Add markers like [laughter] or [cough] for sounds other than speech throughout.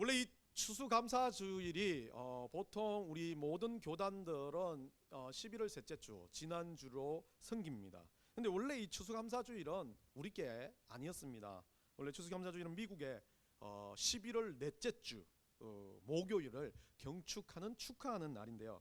원래 이 추수감사주일이 어, 보통 우리 모든 교단들은 어, 11월 셋째 주 지난 주로 섬깁니다. 근데 원래 이 추수감사주일은 우리께 아니었습니다. 원래 추수감사주일은 미국의 어, 11월 넷째 주 어, 목요일을 경축하는 축하하는 날인데요.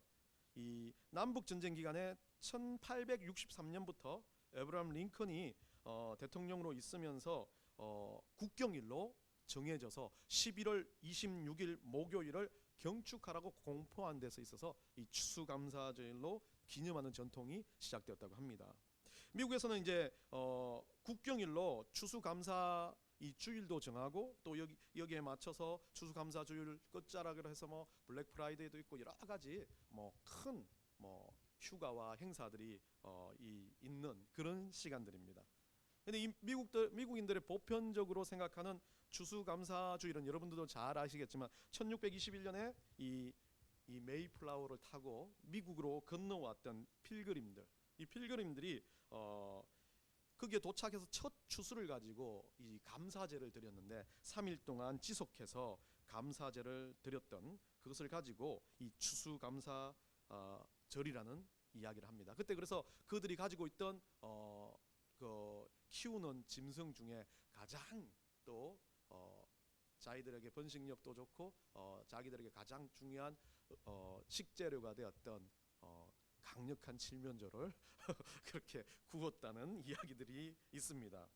이 남북 전쟁 기간에 1863년부터 에브라함 링컨이 어, 대통령으로 있으면서 어, 국경일로 정해져서 11월 26일 목요일을 경축하라고 공포한 데서 있어서 이 추수감사절로 기념하는 전통이 시작되었다고 합니다. 미국에서는 이제 어, 국경일로 추수감사 이 주일도 정하고 또 여기 여기에 맞춰서 추수감사 주일 끝자락으로 해서 뭐 블랙 프라이데이도 있고 여러 가지 뭐 큰뭐 휴가와 행사들이 어, 이 있는 그런 시간들입니다. 근데 이 미국들 미국인들의 보편적으로 생각하는 추수감사주일은 여러분들도 잘 아시겠지만 1621년에 이, 이 메이플라워를 타고 미국으로 건너왔던 필그림들 이 필그림들이 어 거기에 도착해서 첫 추수를 가지고 이 감사제를 드렸는데 3일 동안 지속해서 감사제를 드렸던 그것을 가지고 이 추수감사 어, 절이라는 이야기를 합니다. 그때 그래서 그들이 가지고 있던 어, 그 키우는 짐승 중에 가장 또 어, 자기들에게 번식력도 좋고 어, 자기들에게 가장 중요한 어, 식재료가 되었던 어, 강력한 칠면조를 [laughs] 그렇게 구웠다는 이야기들이 있습니다.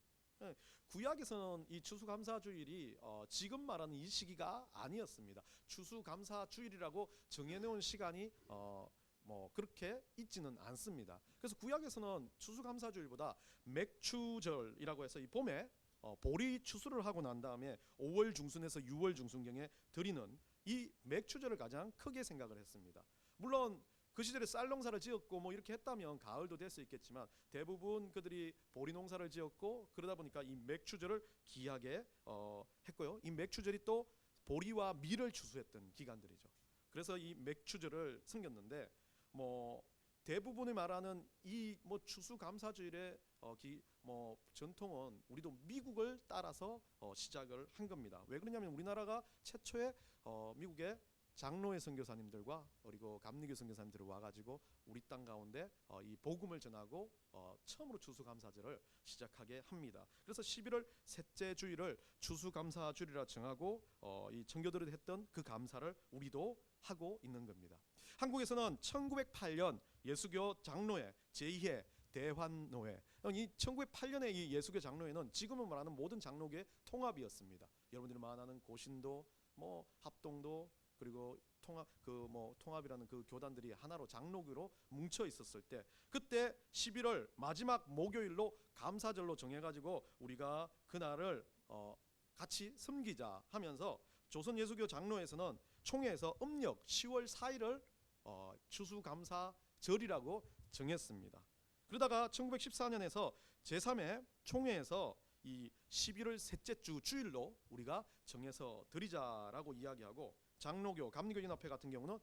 예, 구약에서는 이 추수감사주일이 어, 지금 말하는 이 시기가 아니었습니다. 추수감사주일이라고 정해놓은 시간이 어, 뭐 그렇게 있지는 않습니다. 그래서 구약에서는 추수감사주일보다 맥추절이라고 해서 이 봄에 어, 보리 추수를 하고 난 다음에 5월 중순에서 6월 중순경에 드리는 이 맥추절을 가장 크게 생각을 했습니다. 물론 그 시절에 쌀 농사를 지었고 뭐 이렇게 했다면 가을도 될 수 있겠지만 대부분 그들이 보리 농사를 지었고 그러다 보니까 이 맥추절을 귀하게 어, 했고요. 이 맥추절이 또 보리와 밀을 추수했던 기간들이죠. 그래서 이 맥추절을 섬겼는데 뭐 대부분이 말하는 이 뭐 추수감사주일의 어, 기, 뭐 전통은 우리도 미국을 따라서 어, 시작을 한 겁니다. 왜 그러냐면 우리나라가 최초의 어, 미국의 장로회 선교사님들과 그리고 감리교 선교사님들이 와가지고 우리 땅 가운데 어, 이 복음을 전하고 어, 처음으로 추수감사절을 시작하게 합니다. 그래서 11월 셋째 주일을 추수감사주일이라 정하고 어, 이 청교도들이 했던 그 감사를 우리도 하고 있는 겁니다. 한국에서는 1908년 예수교 장로회 제2회 대환노회 이 1908년의 이 예수교 장로회는 지금은 말하는 모든 장로교의 통합이었습니다. 여러분들이 말하는 고신도 뭐 합동도 그리고 통합 그 뭐 통합이라는 그 교단들이 하나로 장로교로 뭉쳐 있었을 때 그때 11월 마지막 목요일로 감사절로 정해 가지고 우리가 그날을 어 같이 섬기자 하면서 조선 예수교 장로에서는 총회에서 음력 10월 4일을 어 추수감사 절이라고 정했습니다. 그러다가 1914년에서 제3회 총회에서 이 11월 셋째 주 주일로 우리가 정해서 드리자라고 이야기하고 장로교, 감리교 연합회 같은 경우는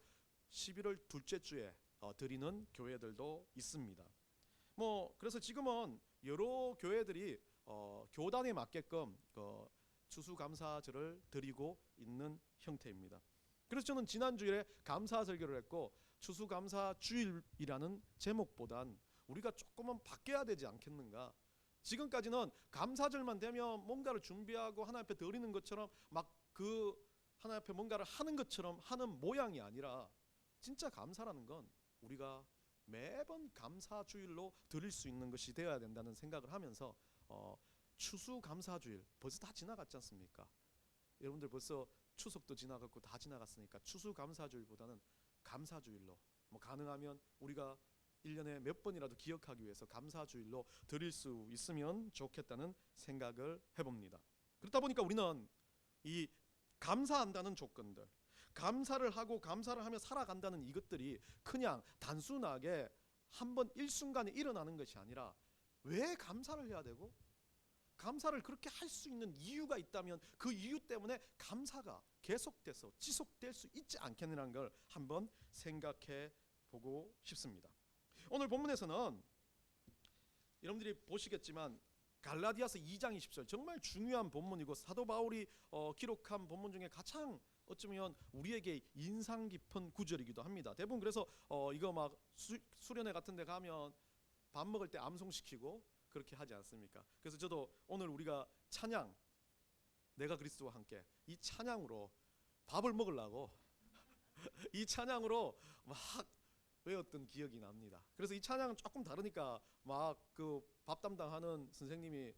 11월 둘째 주에 어, 드리는 교회들도 있습니다. 뭐 그래서 지금은 여러 교회들이 어, 교단에 맞게끔 그 추수감사절을 드리고 있는 형태입니다. 그래서 저는 지난 주일에 감사 설교를 했고 추수감사 주일이라는 제목보단 우리가 조금은 바뀌어야 되지 않겠는가? 지금까지는 감사절만 되면 뭔가를 준비하고 하나님 앞에 드리는 것처럼 막 그 하나님 앞에 뭔가를 하는 것처럼 하는 모양이 아니라 진짜 감사라는 건 우리가 매번 감사 주일로 드릴 수 있는 것이 되어야 된다는 생각을 하면서 어, 추수 감사 주일 벌써 다 지나갔지 않습니까? 여러분들 벌써 추석도 지나갔고 다 지나갔으니까 추수 감사 주일보다는 감사 주일로 뭐 가능하면 우리가 1년에 몇 번이라도 기억하기 위해서 감사 주일로 드릴 수 있으면 좋겠다는 생각을 해봅니다. 그렇다 보니까 우리는 이 감사한다는 조건들, 감사를 하고 감사를 하며 살아간다는 이것들이 그냥 단순하게 한 번 일순간에 일어나는 것이 아니라 왜 감사를 해야 되고 감사를 그렇게 할 수 있는 이유가 있다면 그 이유 때문에 감사가 계속돼서 지속될 수 있지 않겠느냐는 걸 한번 생각해 보고 싶습니다. 오늘 본문에서는 여러분들이 보시겠지만 갈라디아서 2장 20절 정말 중요한 본문이고 사도 바울이 어, 기록한 본문 중에 가장 어쩌면 우리에게 인상 깊은 구절이기도 합니다. 대부분 그래서 어, 이거 막 수, 수련회 같은 데 가면 밥 먹을 때 암송시키고 그렇게 하지 않습니까? 그래서 저도 오늘 우리가 찬양 내가 그리스도와 함께 이 찬양으로 밥을 먹으려고 [laughs] 이 찬양으로 막 외웠던 기억이 납니다. 그래서 이 찬양은 조금 다르니까 막 그 밥 담당하는 선생님이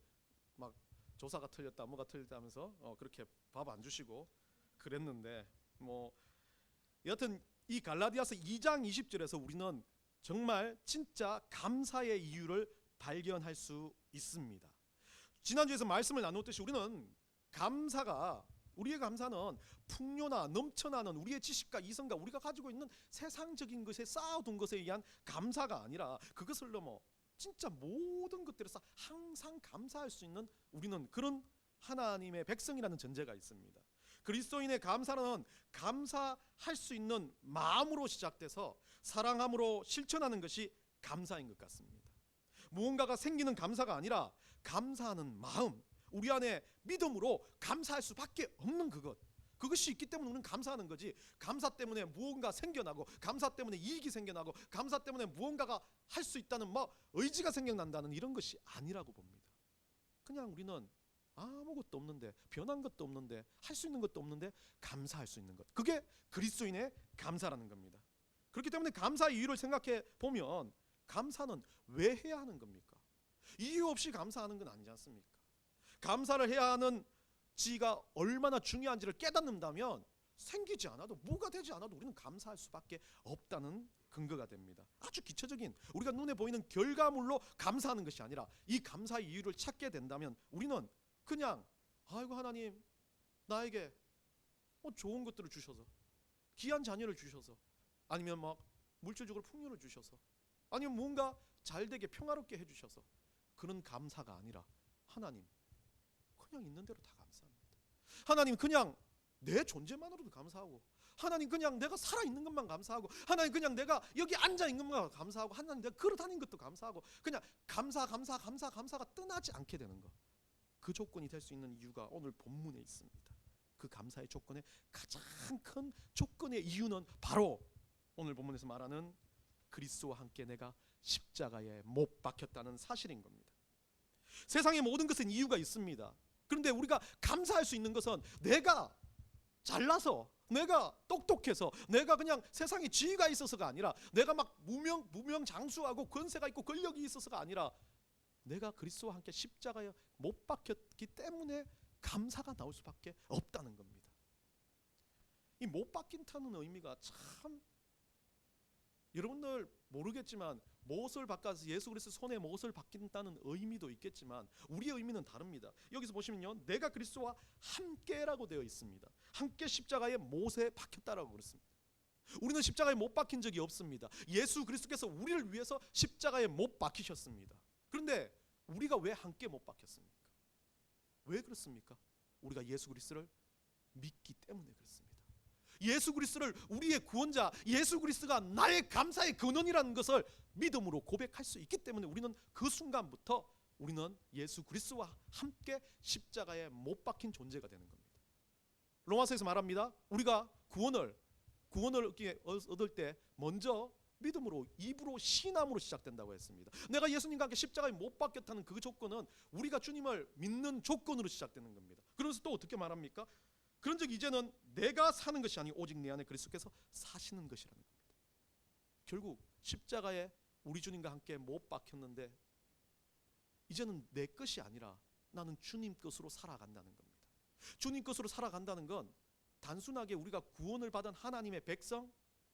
막 조사가 틀렸다 뭐가 틀렸다 하면서 어, 그렇게 밥 안 주시고 그랬는데 뭐 여하튼 이 갈라디아서 2장 20절에서 우리는 정말 진짜 감사의 이유를 발견할 수 있습니다. 지난주에서 말씀을 나누었듯이 우리는 감사가 우리의 감사는 풍요나 넘쳐나는 우리의 지식과 이성과 우리가 가지고 있는 세상적인 것에 쌓아둔 것에 의한 감사가 아니라 그것을 넘어 진짜 모든 것들에서 항상 감사할 수 있는 우리는 그런 하나님의 백성이라는 전제가 있습니다. 그리스도인의 감사는 감사할 수 있는 마음으로 시작돼서 사랑함으로 실천하는 것이 감사인 것 같습니다. 무언가가 생기는 감사가 아니라 감사하는 마음, 우리 안에 믿음으로 감사할 수밖에 없는 그것. 그것이 있기 때문에 우리는 감사하는 거지. 감사 때문에 무언가 생겨나고, 감사 때문에 이익이 생겨나고, 감사 때문에 무언가가 할 수 있다는 뭐 의지가 생겨난다는 이런 것이 아니라고 봅니다. 그냥 우리는 아무것도 없는데 변한 것도 없는데 할 수 있는 것도 없는데 감사할 수 있는 것. 그게 그리스도인의 감사라는 겁니다. 그렇기 때문에 감사의 이유를 생각해 보면 감사는 왜 해야 하는 겁니까? 이유 없이 감사하는 건 아니지 않습니까? 감사를 해야 하는 지가 얼마나 중요한지를 깨닫는다면 생기지 않아도 뭐가 되지 않아도 우리는 감사할 수밖에 없다는 근거가 됩니다. 아주 기초적인 우리가 눈에 보이는 결과물로 감사하는 것이 아니라 이 감사의 이유를 찾게 된다면 우리는 그냥 아이고 하나님 나에게 뭐 좋은 것들을 주셔서 귀한 자녀를 주셔서 아니면 막 물질적으로 풍요를 주셔서 아니면 뭔가 잘되게 평화롭게 해주셔서 그런 감사가 아니라 하나님 그냥 있는 대로 다 감사합니다. 하나님 그냥 내 존재만으로도 감사하고 하나님 그냥 내가 살아 있는 것만 감사하고 하나님 그냥 내가 여기 앉아 있는 것만 감사하고 하나님 내가 걸어 다니는 것도 감사하고 그냥 감사 감사 감사 감사가 떠나지 않게 되는 것. 그 조건이 될 수 있는 이유가 오늘 본문에 있습니다. 그 감사의 조건의 가장 큰 조건의 이유는 바로 오늘 본문에서 말하는 그리스도와 함께 내가 십자가에 못 박혔다는 사실인 겁니다. 세상의 모든 것은 이유가 있습니다. 그런데 우리가 감사할 수 있는 것은 내가 잘나서 내가 똑똑해서 내가 그냥 세상에 지위가 있어서가 아니라 내가 막 무명 무명 장수하고 권세가 있고 권력이 있어서가 아니라 내가 그리스도와 함께 십자가에 못 박혔기 때문에 감사가 나올 수밖에 없다는 겁니다. 이 못 박힌다는 의미가 참 여러분들 모르겠지만 못을 바꿔서 예수 그리스도 손에 못을 박힌다는 의미도 있겠지만 우리의 의미는 다릅니다. 여기서 보시면요, 내가 그리스도와 함께라고 되어 있습니다. 함께 십자가에 못에 박혔다라고 그랬습니다. 우리는 십자가에 못 박힌 적이 없습니다. 예수 그리스도께서 우리를 위해서 십자가에 못 박히셨습니다. 그런데 우리가 왜 함께 못 박혔습니까? 왜 그렇습니까? 우리가 예수 그리스도를 믿기 때문에 그렇습니다. 예수 그리스도를 우리의 구원자, 예수 그리스도가 나의 감사의 근원이라는 것을 믿음으로 고백할 수 있기 때문에 우리는 그 순간부터 우리는 예수 그리스도와 함께 십자가에 못 박힌 존재가 되는 겁니다. 로마서에서 말합니다. 우리가 구원을 구원을 얻을 때 먼저 믿음으로 입으로 신함으로 시작된다고 했습니다. 내가 예수님과 함께 십자가에 못 박혔다는 그 조건은 우리가 주님을 믿는 조건으로 시작되는 겁니다. 그래서 또 어떻게 말합니까? 그런즉 이제는 내가 사는 것이 아니 오직 내 안에 그리스도께서 사시는 것이라는 겁니다. 결국 십자가에 우리 주님과 함께 못 박혔는데 이제는 내 것이 아니라 나는 주님 것으로 살아간다는 겁니다. 주님 것으로 살아간다는 건 단순하게 우리가 구원을 받은 하나님의 백성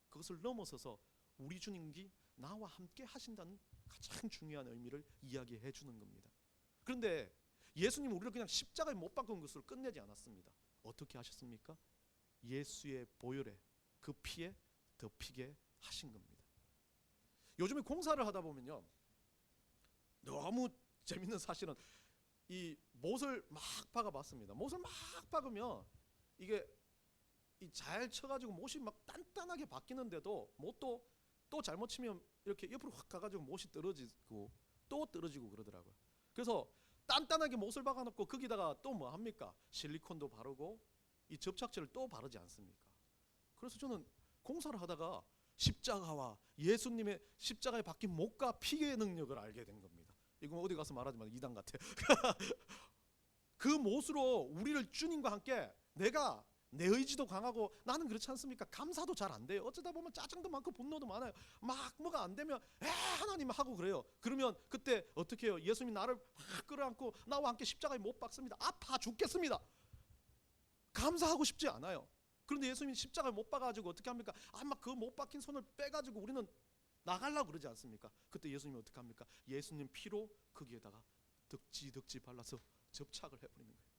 그것을 넘어서서 우리 주님이 나와 함께 하신다는 가장 중요한 의미를 이야기해 주는 겁니다. 그런데 예수님 우리를 그냥 십자가에 못 박은 것으로 끝내지 않았습니다. 어떻게 하셨습니까? 예수의 보혈에 그 피에 덮이게 하신 겁니다. 요즘에 공사를 하다 보면요. 너무 재밌는 사실은 이 못을 막 박아 봤습니다. 못을 막 박으면 이게 이잘 쳐 가지고 못이 막 단단하게 바뀌는데도 못도 또 잘못 치면 이렇게 옆으로 확 가가지고 못이 떨어지고 또 떨어지고 그러더라고요. 그래서 단단하게 못을 박아놓고 거기다가 또 뭐 합니까? 실리콘도 바르고 이 접착제를 또 바르지 않습니까? 그래서 저는 공사를 하다가 십자가와 예수님의 십자가에 박힌 목과 피의 능력을 알게 된 겁니다. 이거 어디 가서 말하지만 이단 같아. [laughs] 그 못으로 우리를 주님과 함께 내가 내 의지도 강하고 나는 그렇지 않습니까? 감사도 잘 안 돼요. 어쩌다 보면 짜증도 많고 분노도 많아요. 막 뭐가 안 되면 에 하나님 하고 그래요. 그러면 그때 어떻게 해요? 예수님이 나를 막 끌어안고 나와 함께 십자가에 못 박습니다. 아파 죽겠습니다. 감사하고 싶지 않아요. 그런데 예수님이 십자가에 못 박아가지고 어떻게 합니까? 아마 그 못 박힌 손을 빼가지고 우리는 나가려고 그러지 않습니까? 그때 예수님이 어떻게 합니까? 예수님 피로 거기에다가 덕지 덕지 발라서 접착을 해버리는 거예요.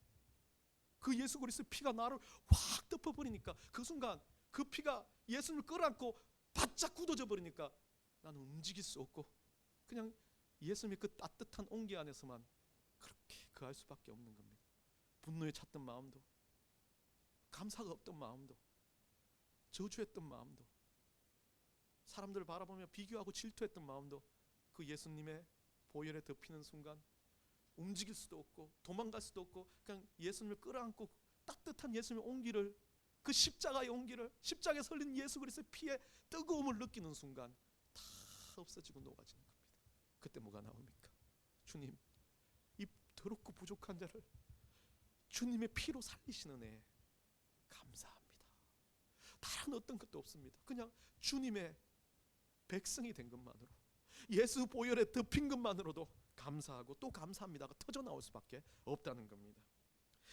그 예수 그리스도 피가 나를 확 덮어버리니까 그 순간 그 피가 예수님을 끌어안고 바짝 굳어져 버리니까 나는 움직일 수 없고 그냥 예수님의 그 따뜻한 온기 안에서만 그렇게 그할 수밖에 없는 겁니다. 분노에 찼던 마음도 감사가 없던 마음도 저주했던 마음도 사람들을 바라보며 비교하고 질투했던 마음도 그 예수님의 보혈에 덮이는 순간 움직일 수도 없고 도망갈 수도 없고 그냥 예수님을 끌어안고 따뜻한 예수님의 온기를 그 십자가의 온기를 십자가에 설린 예수 그리스도의 피의 뜨거움을 느끼는 순간 다 없어지고 녹아지는 겁니다. 그때 뭐가 나옵니까? 주님 이 더럽고 부족한 자를 주님의 피로 살리시는 애 감사합니다. 다른 어떤 것도 없습니다. 그냥 주님의 백성이 된 것만으로 예수 보혈에 덮인 것만으로도 감사하고 또 감사합니다가 터져 나올 수밖에 없다는 겁니다.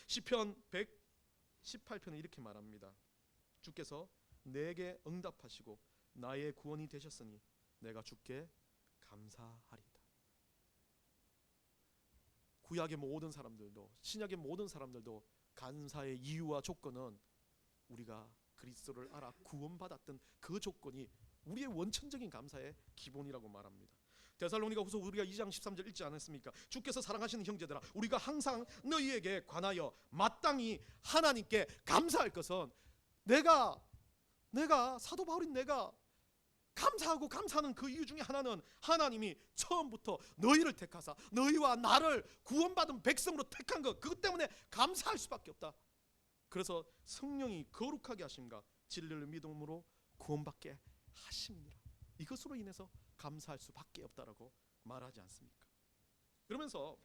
시편 118편은 이렇게 말합니다. 주께서 내게 응답하시고 나의 구원이 되셨으니 내가 주께 감사하리다. 구약의 모든 사람들도 신약의 모든 사람들도 감사의 이유와 조건은 우리가 그리스도를 알아 구원받았던 그 조건이 우리의 원천적인 감사의 기본이라고 말합니다. 데살로니가 후서 우리가 2장 13절 읽지 않았습니까? 주께서 사랑하시는 형제들아 우리가 항상 너희에게 관하여 마땅히 하나님께 감사할 것은 내가 내가 사도 바울인 내가 감사하고 감사하는 그 이유 중에 하나는 하나님이 처음부터 너희를 택하사 너희와 나를 구원받은 백성으로 택한 것 그것 때문에 감사할 수밖에 없다. 그래서 성령이 거룩하게 하심과 진리를 믿음으로 구원받게 하심이라. 이것으로 인해서 감사할 수밖에 없다라고 말하지 않습니까? 그러면서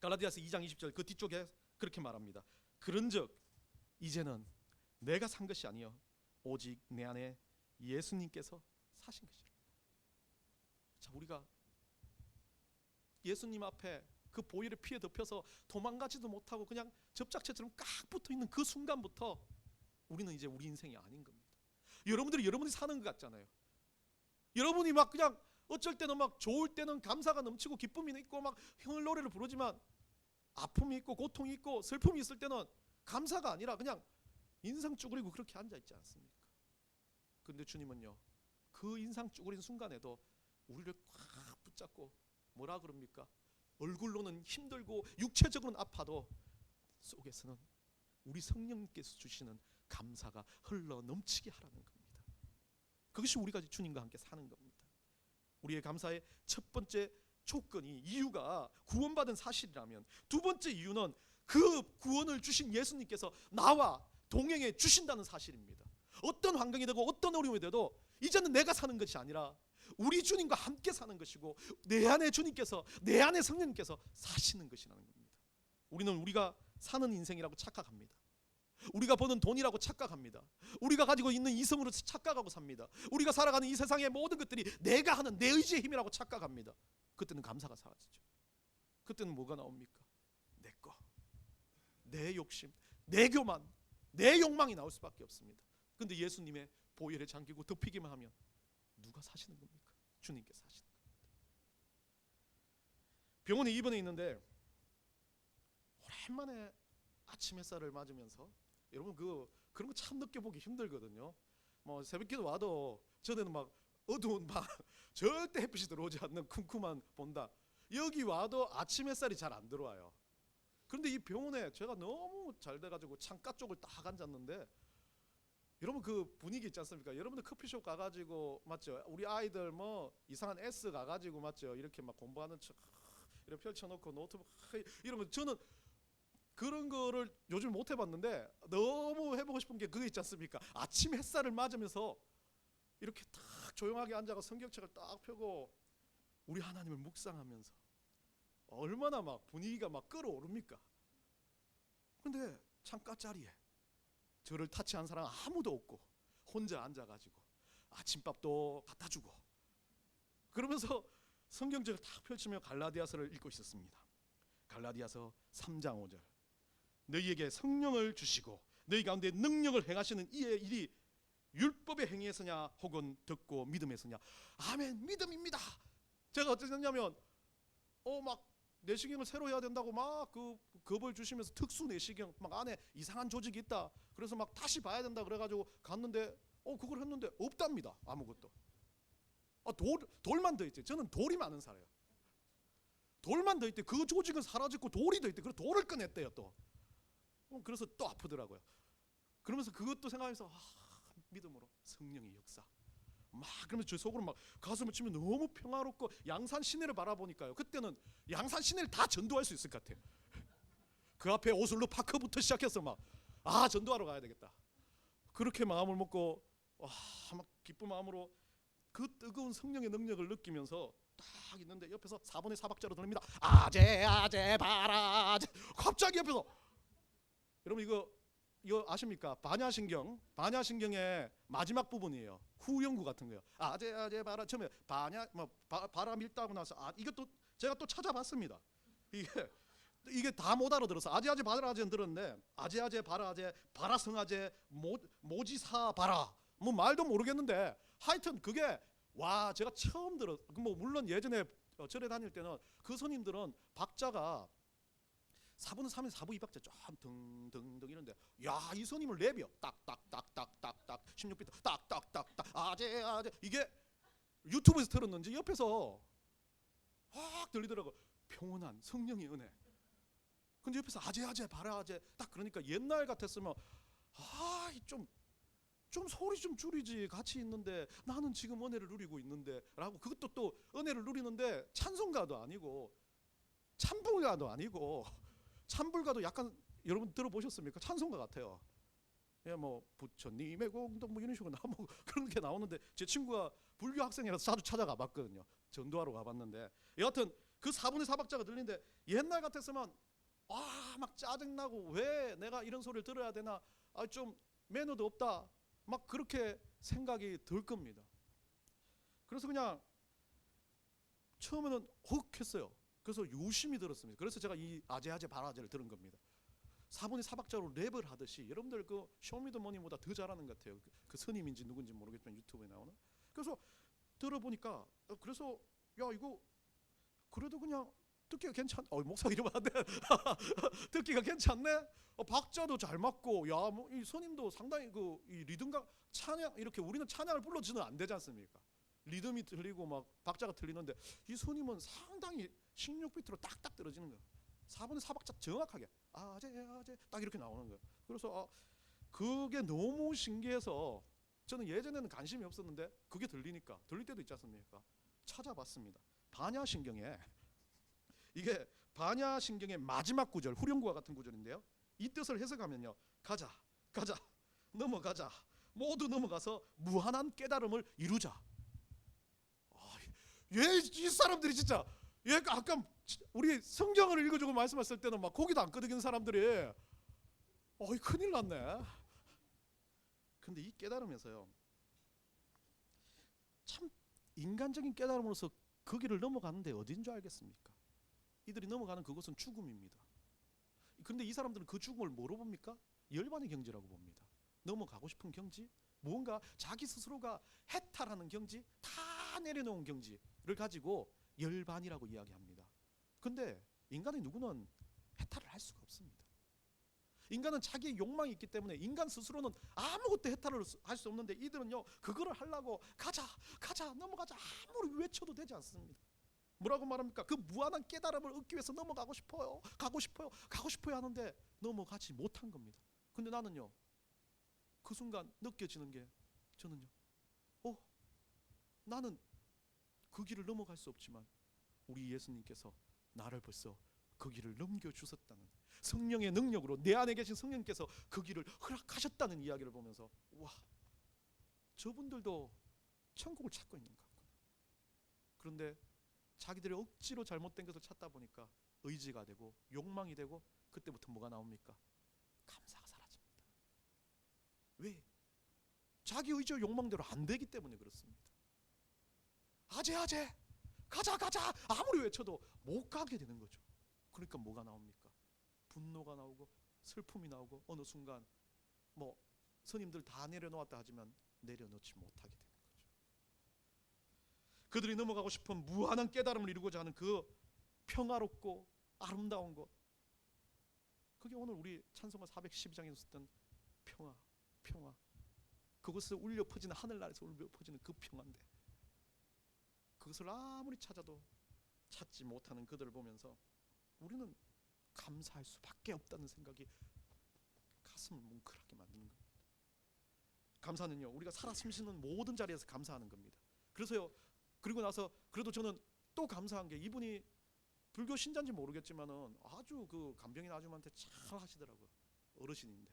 갈라디아서 2장 20절 그 뒤쪽에 그렇게 말합니다. 그런즉 이제는 내가 산 것이 아니요 오직 내 안에 예수님께서 사신 것이라. 자 우리가 예수님 앞에 그 보혈의 피에 덮여서 도망가지도 못하고 그냥 접착제처럼 깍 붙어 있는 그 순간부터 우리는 이제 우리 인생이 아닌 겁니다. 여러분들이 여러분이 사는 것 같잖아요. 여러분이 막 그냥 어쩔 때는 막 좋을 때는 감사가 넘치고 기쁨이 있고 막 흥을 노래를 부르지만 아픔이 있고 고통이 있고 슬픔이 있을 때는 감사가 아니라 그냥 인상 쭈그리고 그렇게 앉아 있지 않습니까? 근데 주님은요. 그 인상 쭈그린 순간에도 우리를 꽉 붙잡고 뭐라 그럽니까? 얼굴로는 힘들고 육체적으로는 아파도 속에서는 우리 성령께서 주시는 감사가 흘러 넘치게 하라는 겁니다. 그것이 우리가 주님과 함께 사는 겁니다. 우리의 감사의 첫 번째 조건이 이유가 구원받은 사실이라면 두 번째 이유는 그 구원을 주신 예수님께서 나와 동행해 주신다는 사실입니다. 어떤 환경이 되고 어떤 어려움이 돼도 이제는 내가 사는 것이 아니라 우리 주님과 함께 사는 것이고 내 안에 주님께서 내 안에 성령님께서 사시는 것이라는 겁니다. 우리는 우리가 사는 인생이라고 착각합니다. 우리가 버는 돈이라고 착각합니다. 우리가 가지고 있는 이성으로 착각하고 삽니다. 우리가 살아가는 이 세상의 모든 것들이 내가 하는 내 의지의 힘이라고 착각합니다. 그때는 감사가 사라지죠. 그때는 뭐가 나옵니까? 내 거, 내 욕심, 내 교만, 내 욕망이 나올 수밖에 없습니다. 근데 예수님의 보혈에 잠기고 덮이기만 하면 누가 사시는 겁니까? 주님께서 사시는 겁니다. 병원에 입원해 있는데 오랜만에 아침 햇살을 맞으면서 여러분 그 그런 거 참 느껴보기 힘들거든요. 뭐 새벽기도 와도 전에는 막 어두운 밤 [laughs] 절대 햇빛이 들어오지 않는 쿰쿰한 본다. 여기 와도 아침 햇살이 잘 안 들어와요. 그런데 이 병원에 제가 너무 잘 돼가지고 창가 쪽을 딱 앉았는데 여러분 그 분위기 있지 않습니까? 여러분들 커피숍 가가지고 맞죠? 우리 아이들 뭐 이상한 S 가가지고 맞죠? 이렇게 막 공부하는 척 이렇게 펼쳐놓고 노트북 거 저는 그런 거를 요즘 못 해봤는데 너무 해보고 싶은 게 그거 있지 않습니까? 아침 햇살을 맞으면서 이렇게 딱 조용하게 앉아가 성경책을 딱 펴고 우리 하나님을 묵상하면서 얼마나 막 분위기가 막 끌어오릅니까? 근데 창가 자리에 저를 타치한 사람 아무도 없고 혼자 앉아가지고 아침밥도 갖다 주고 그러면서 [laughs] 성경책을 딱 펼치며 갈라디아서를 읽고 있었습니다. 갈라디아서 3장 5절 너희에게 성령을 주시고 너희 가운데 능력을 행하시는 이의 일이 율법의 행위에서냐 혹은 듣고 믿음에서냐 아멘 믿음입니다. 제가 어땠냐면 어막 내시경을 새로 해야 된다고 막 그 겁을 주시면서 특수 내시경 막 안에 이상한 조직이 있다. 그래서 막 다시 봐야 된다 그래가지고 갔는데 어 그걸 했는데 없답니다 아무것도. 아, 돌 돌만 더 있지. 저는 돌이 많은 사람이에요. 돌만 더 있대. 그 조직은 사라졌고 돌이 더 있대. 그래서 돌을 꺼냈대요 또. 어, 그래서 또 아프더라고요. 그러면서 그것도 생각해서 아, 믿음으로 성령의 역사. 막 그러면서 제 속으로 막 가슴을 치면 너무 평화롭고 양산 시내를 바라보니까요. 그때는 양산 시내를 다 전도할 수 있을 것 같아요. 그 앞에 오슬로 파크부터 시작해서 막 아 전도하러 가야 되겠다. 그렇게 마음을 먹고 와막 기쁜 마음으로 그 뜨거운 성령의 능력을 느끼면서 딱 있는데 옆에서 4분의 4박자로 들립니다. 아재 아재 바라 아재 갑자기 옆에서 여러분 이거 이거 아십니까? 반야신경 반야신경의 마지막 부분이에요. 후연구 같은 거요. 아재 아재 바라 처음에 반야 뭐 바, 바람 읽다고 나서 아 이것도 제가 또 찾아봤습니다. 이게 이게 다 못 알아들어서 아재 아재 바라 아재는 들었는데 아재 아재 바라 아재 바라 성 아재 모 모지사 바라 뭐 말도 모르겠는데 하여튼 그게 와 제가 처음 들어 뭐 물론 예전에 어, 절에 다닐 때는 그 스님들은 박자가 4분은 3에 4부 2박자 좀 등등등 이런데 야이 스님을 랩이요 딱딱딱딱딱딱 16비트. 딱딱딱딱. 아재 아재. 이게 유튜브에서 들었는지 옆에서 확 들리더라고. 평온한 성령의 은혜. 근데 옆에서 아재 아재 바라 아재. 딱 그러니까 옛날 같았으면 아좀 좀 소리 좀 줄이지. 같이 있는데 나는 지금 은혜를 누리고 있는데라고 그것도 또 은혜를 누리는데 찬송가도 아니고 찬불가도 아니고 찬불가도 약간 여러분 들어보셨습니까? 찬송가 같아요. 예, 뭐 부처님의 공덕 뭐 이런 식으로 [laughs] 나뭐 그런 게 나오는데 제 친구가 불교 학생이라서 자주 찾아가 봤거든요. 전도하러 가봤는데 여하튼 그 4분의 4박자가 들리는데 옛날 같았으면 아 막 짜증나고 왜 내가 이런 소리를 들어야 되나 아 좀 매너도 없다 막 그렇게 생각이 들 겁니다. 그래서 그냥 처음에는 혹 했어요. 그래서 유심히 들었습니다. 그래서 제가 이 아재아재 바라제를 들은 겁니다. 4분의 4박자로 랩을 하듯이 여러분들 그 쇼미더머니보다 더 잘하는 것 같아요. 그, 그 스님인지 누군지 모르겠지만 유튜브에 나오는. 그래서 들어보니까 어, 그래서 야 이거 그래도 그냥 듣기가 괜찮. 어 목사 이러면 안 돼. [laughs] 듣기가 괜찮네. 어, 박자도 잘 맞고 야뭐이 스님도 상당히 그 이 리듬감 찬양 이렇게 우리는 찬양을 불러주는 안 되지 않습니까? 리듬이 들리고 막 박자가 들리는데 이 스님은 상당히 16비트로 딱딱 떨어지는 거예요. 4분의 4박자 정확하게 아재 아재 딱 이렇게 나오는 거예요. 그래서 아, 그게 너무 신기해서 저는 예전에는 관심이 없었는데 그게 들리니까 들릴 때도 있지 않습니까? 찾아봤습니다. 반야신경에 [laughs] 이게 반야신경의 마지막 구절 후렴구와 같은 구절인데요. 이 뜻을 해석하면요. 가자 가자 넘어가자 모두 넘어가서 무한한 깨달음을 이루자. 얘이 사람들이 진짜 얘 아까 우리 성경을 읽어주고 말씀했을 때는 막 고기도 안 끄덕이는 사람들이 어이 큰일 났네. 근데 이 깨달음에서요 참 인간적인 깨달음으로서 그 길을 넘어가는데 어딘 줄 알겠습니까? 이들이 넘어가는 그것은 죽음입니다. 근데 이 사람들은 그 죽음을 뭐로 봅니까? 열반의 경지라고 봅니다. 넘어가고 싶은 경지, 무언가 자기 스스로가 해탈하는 경지, 다 내려놓은 경지를 가지고 열반이라고 이야기합니다. 근데 인간의 누구는 해탈을 할 수가 없습니다. 인간은 자기의 욕망이 있기 때문에 인간 스스로는 아무것도 해탈을 할 수 없는데 이들은요 그거를 하려고 가자 가자 넘어가자 아무리 외쳐도 되지 않습니다. 뭐라고 말합니까? 그 무한한 깨달음을 얻기 위해서 넘어가고 싶어요. 가고 싶어요. 가고 싶어요 하는데 넘어가지 못한 겁니다. 근데 나는요. 그 순간 느껴지는 게 저는요. 어? 나는 그 길을 넘어갈 수 없지만 우리 예수님께서 나를 벌써 그 길을 넘겨 주셨다는 성령의 능력으로 내 안에 계신 성령께서 그 길을 허락하셨다는 이야기를 보면서 와 저분들도 천국을 찾고 있는 거구나. 그런데 자기들이 억지로 잘못된 것을 찾다 보니까 의지가 되고 욕망이 되고 그때부터 뭐가 나옵니까? 감사가 사라집니다. 왜? 자기 의지와 욕망대로 안 되기 때문에 그렇습니다. 아재 아재 가자 가자 아무리 외쳐도 못 가게 되는 거죠. 그러니까 뭐가 나옵니까? 분노가 나오고 슬픔이 나오고 어느 순간 뭐 스님들 다 내려놓았다 하지만 내려놓지 못하게 되는 거죠. 그들이 넘어가고 싶은 무한한 깨달음을 이루고자 하는 그 평화롭고 아름다운 것 그게 오늘 우리 찬송가 412장에서 썼던 평화 평화 그것을 울려 퍼지는 하늘나라에서 울려 퍼지는 그 평화인데 그것을 아무리 찾아도 찾지 못하는 그들을 보면서 우리는 감사할 수밖에 없다는 생각이 가슴을 뭉클하게 만드는 겁니다. 감사는요 우리가 살아 숨쉬는 모든 자리에서 감사하는 겁니다. 그래서요 그리고 나서 그래도 저는 또 감사한 게 이분이 불교 신자인지 모르겠지만은 아주 그 간병인 아줌마한테 잘 하시더라고요 어르신인데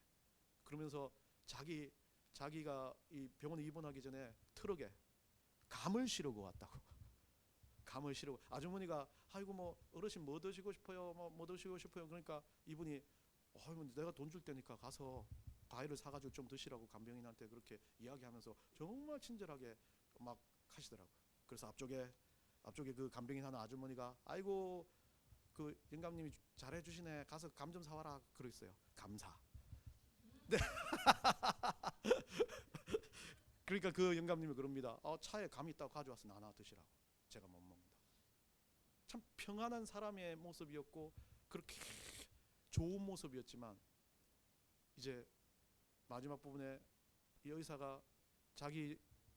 그러면서 자기 자기가 이 병원에 입원하기 전에 트럭에 감을 실으고 왔다고 감을 실으고 아주머니가 아이고 뭐 어르신 뭐 드시고 싶어요? 뭐, 뭐 드시고 싶어요? 그러니까 이분이 아이고 내가 돈 줄 테니까 가서 과일을 사가지고 좀 드시라고 간병인한테 그렇게 이야기하면서 정말 친절하게 막 하시더라고요. 그래서 앞쪽에 앞쪽에 그 간병인 하는 아주머니가 아이고 그 영감님이 잘해 주시네. 가서 감 좀 사와라. 그랬어요. 감사. 네. [laughs] 그러니까 그 영감님이 그럽니다. 어, 차에 감이 있다고 가져와서 나눠 드시라고. 제가 못 먹는다 참 평안한 사람의 모습이었고 그렇게 좋은 모습이었지만 이제 마지막 부분에 이 의사가 자기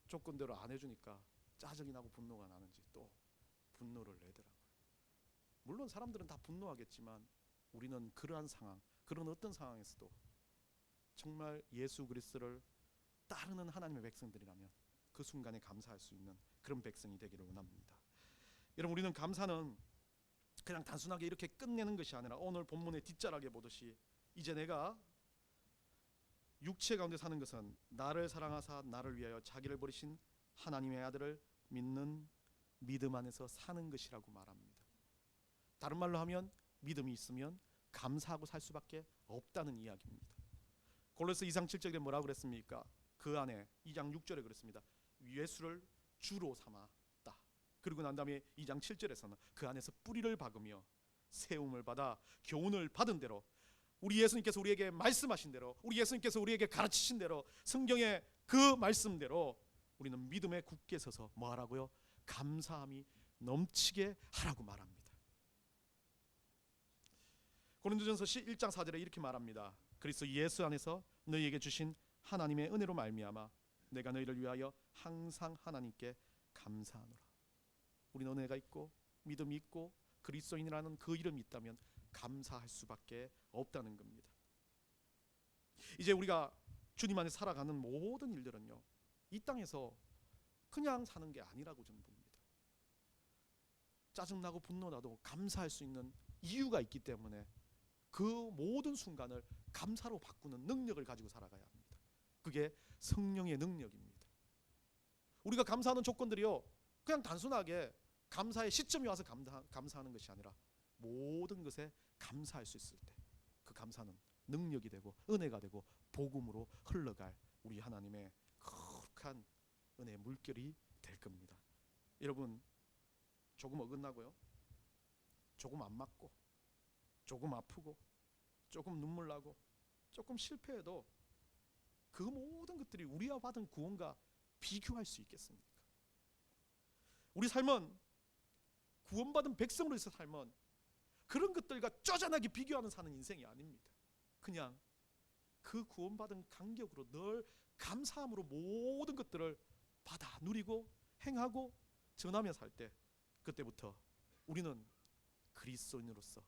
조건대로 안 해주니까 짜증이 나고 분노가 나는지 또 분노를 내더라고요. 물론 사람들은 다 분노하겠지만 우리는 그러한 상황, 그런 어떤 상황에서도 정말 예수 그리스도를 따르는 하나님의 백성들이라면 그 순간에 감사할 수 있는 그런 백성이 되기를 원합니다. 여러분 우리는 감사는 그냥 단순하게 이렇게 끝내는 것이 아니라 오늘 본문의 뒷자락에 보듯이 이제 내가 육체 가운데 사는 것은 나를 사랑하사 나를 위하여 자기를 버리신 하나님의 아들을 믿는 믿음 안에서 사는 것이라고 말합니다. 다른 말로 하면 믿음이 있으면 감사하고 살 수밖에 없다는 이야기입니다. 골로새 2장 7절에 뭐라고 그랬습니까? 그 안에 2장 6절에 그랬습니다. 예수를 주로 삼았다. 그리고 난 다음에 2장 7절에서는 그 안에서 뿌리를 박으며 세움을 받아 교훈을 받은 대로 우리 예수님께서 우리에게 말씀하신 대로 우리 예수님께서 우리에게 가르치신 대로 성경의 그 말씀대로 우리는 믿음에 굳게 서서 뭐 하라고요? 감사함이 넘치게 하라고 말합니다. 고린도전서 1장 4절에 이렇게 말합니다. 그리스도 예수 안에서 너희에게 주신 하나님의 은혜로 말미암아 내가 너희를 위하여 항상 하나님께 감사하노라. 우리는 은혜가 있고 믿음이 있고 그리스도인이라는 그 이름이 있다면 감사할 수밖에 없다는 겁니다. 이제 우리가 주님 안에 살아가는 모든 일들은요. 이 땅에서 그냥 사는 게 아니라고 저는 봅니다. 짜증나고 분노나도 감사할 수 있는 이유가 있기 때문에 그 모든 순간을 감사로 바꾸는 능력을 가지고 살아가야 합니다. 그게 성령의 능력입니다. 우리가 감사하는 조건들이요. 그냥 단순하게 감사의 시점이 와서 감사, 감사 하는 것이 아니라 모든 것에 감사할 수 있을 때 그 감사는 능력이 되고 은혜가 되고 복음으로 흘러갈 우리 하나님의 거룩한 은혜의 물결이 될 겁니다. 여러분 조금 어긋나고요. 조금 안 맞고 조금 아프고 조금 눈물 나고 조금 실패해도 그 모든 것들이 우리와 받은 구원과 비교할 수 있겠습니까? 우리 삶은 구원받은 백성으로서 삶은 그런 것들과 쪼잔하게 비교하는 사는 인생이 아닙니다. 그냥 그 구원받은 간격으로 늘 감사함으로 모든 것들을 받아 누리고 행하고 전하며 살 때 그때부터 우리는 그리스도인으로서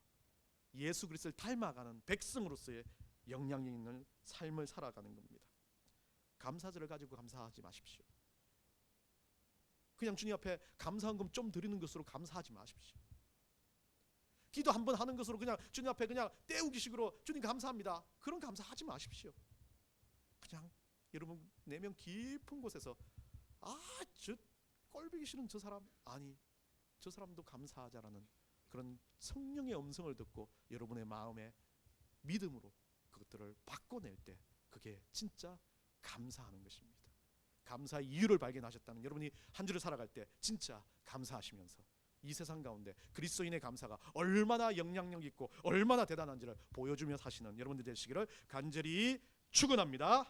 예수 그리스도를 닮아가는 백성으로서의 영향력 있는 삶을 살아가는 겁니다. 감사절을 가지고 감사하지 마십시오. 그냥 주님 앞에 감사한금 좀 드리는 것으로 감사하지 마십시오. 기도 한 번 하는 것으로 그냥 주님 앞에 그냥 때우기식으로 주님 감사합니다. 그런 감사하지 마십시오. 그냥 여러분 내면 깊은 곳에서 아저 꼴보기 싫은 저 사람 아니 저 사람도 감사하자라는 그런 성령의 음성을 듣고 여러분의 마음에 믿음으로 그것들을 바꿔낼 때 그게 진짜 감사하는 것입니다. 감사의 이유를 발견하셨다면 여러분이 한 주를 살아갈 때 진짜 감사하시면서 이 세상 가운데 그리스도인의 감사가 얼마나 영향력 있고 얼마나 대단한지를 보여주며 사시는 여러분들 되시기를 간절히 축원합니다.